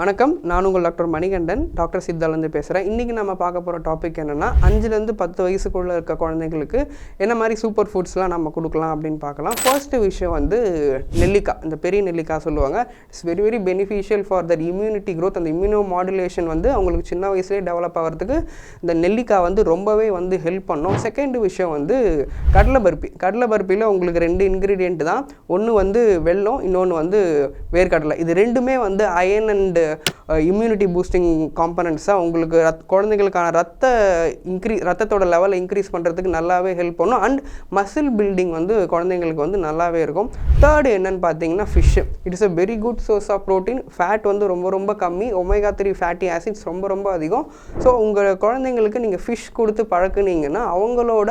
வணக்கம். நான் உங்கள் டாக்டர் மணிகண்டன். டாக்டர் சித்தாலேருந்து பேசுகிறேன் இன்றைக்கி நம்ம பார்க்க போகிற டாபிக் என்னென்னா அஞ்சுலேருந்து பத்து வயசுக்குள்ளே இருக்க குழந்தைங்களுக்கு என்ன மாதிரி சூப்பர் ஃபுட்ஸ்லாம் நம்ம கொடுக்கலாம் அப்படின்னு பார்க்கலாம். ஃபர்ஸ்ட்டு விஷயம் வந்து நெல்லிக்காய். இந்த பெரிய நெல்லிக்காய் சொல்லுவாங்க. It's very very beneficial for that immunity growth அந்த இம்யூனோ மாடுலேஷன் வந்து அவங்களுக்கு சின்ன வயசுலேயே டெவலப் ஆகிறதுக்கு இந்த நெல்லிக்காய் வந்து ரொம்பவே வந்து ஹெல்ப் பண்ணும். செகண்ட் விஷயம் வந்து கடலை பருப்பி கடலை பருப்பியில் உங்களுக்கு ரெண்டு இன்க்ரீடியண்ட் தான். ஒன்று வந்து வெல்லம் இன்னொன்று வந்து வேர்க்கடலை. இது ரெண்டுமே வந்து அயன் அண்டு இம்யூனிட்டி பூஸ்டிங் காம்பனன்ட்ஸாக உங்களுக்கு ரத் குழந்தைங்களுக்கான ரத்த இன்க்ரீ ரத்தத்தோட லெவலை இன்க்ரீஸ் பண்ணுறதுக்கு நல்லாவே ஹெல்ப் பண்ணும். அண்ட் மசில் பில்டிங் வந்து குழந்தைங்களுக்கு வந்து நல்லாவே இருக்கும். தேர்டு என்னன்னு பார்த்தீங்கன்னா fish it's a very good source of protein fat வந்து ரொம்ப ரொம்ப கம்மி. ஒமேகா த்ரீ ஃபேட்டி ஆசிட்ஸ் ரொம்ப ரொம்ப அதிகம். ஸோ உங்கள் குழந்தைங்களுக்கு நீங்கள் ஃபிஷ் கொடுத்து பழக்குனீங்கன்னா அவங்களோட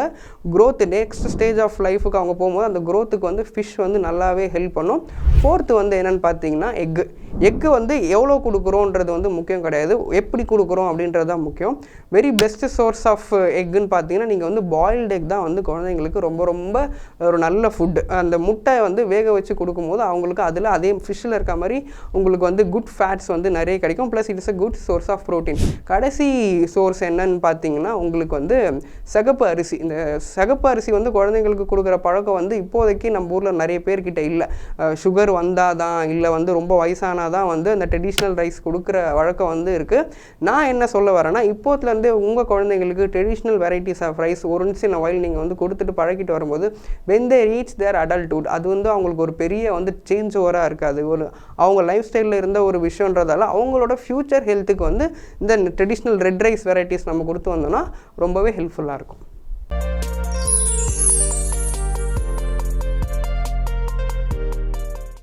க்ரோத் நெக்ஸ்ட் ஸ்டேஜ் ஆஃப் லைஃபுக்கு அவங்க போகும்போது அந்த க்ரோத்துக்கு வந்து ஃபிஷ் வந்து நல்லாவே ஹெல்ப் பண்ணும். ஃபோர்த்து வந்து என்னென்னு பார்த்தீங்கன்னா எக்கு எக்கு வந்து எவ்வளோ கொடுக்குறோன்றது வந்து முக்கியம் கிடையாது. எப்படி கொடுக்குறோம் அப்படின்றது தான் முக்கியம். வெரி பெஸ்ட் சோர்ஸ் ஆஃப் எக்குன்னு பார்த்தீங்கன்னா நீங்கள் வந்து பாயில்டு எக் தான் வந்து குழந்தைங்களுக்கு ரொம்ப ரொம்ப ஒரு நல்ல ஃபுட்டு அந்த முட்டை வந்து வேக வச்சு கொடுக்கும்போது அவங்களுக்கு அதில் அதே ஃபிஷ்ஷில் இருக்க மாதிரி உங்களுக்கு வந்து குட் ஃபேட்ஸ் வந்து நிறைய கிடைக்கும். Plus it's a good source of protein கடைசி சோர்ஸ் என்னன்னு பார்த்தீங்கன்னா உங்களுக்கு வந்து சிகப்பு அரிசி. இந்த சிகப்பு அரிசி வந்து குழந்தைங்களுக்கு கொடுக்குற பழக்கம் வந்து இப்போதைக்கு நம்ம ஊரில் நிறைய பேர்கிட்ட இல்லை. சுகர் வந்தால் தான் இல்லை வந்து ரொம்ப வயசானால் தான் வந்து அந்த ட்ரெடிஷ்னல் ரைஸ் கொடுக்குற வழக்கம் வந்து இருக்குது நான் என்ன சொல்ல வரேன்னா இப்போத்துலேருந்தே உங்கள் குழந்தைங்களுக்கு ட்ரெடிஷ்னல் வெரைட்டிஸ் ஆஃப் ரைஸ் ஒரு நிமிஷம் வயல் நீங்கள் வந்து கொடுத்துட்டு பழகிட்டு வரும்போது when they reach there adulthood அது வந்து அவங்களுக்கு ஒரு பெரிய வந்து சேஞ்ச் ஓவராக இருக்காது. ஒரு அவங்க லைஃப் ஸ்டைலில் இருந்த ஒரு விஷயன்றதால அவங்களோட ஃப்யூச்சர் ஹெல்த்துக்கு வந்து இந்த ட்ரெடிஷ்னல் ரெட் ரைஸ் வெரைட்டிஸ் நம்ம கொடுத்து வந்தோம்னா ரொம்பவே ஹெல்ப்ஃபுல்லாக இருக்கும்.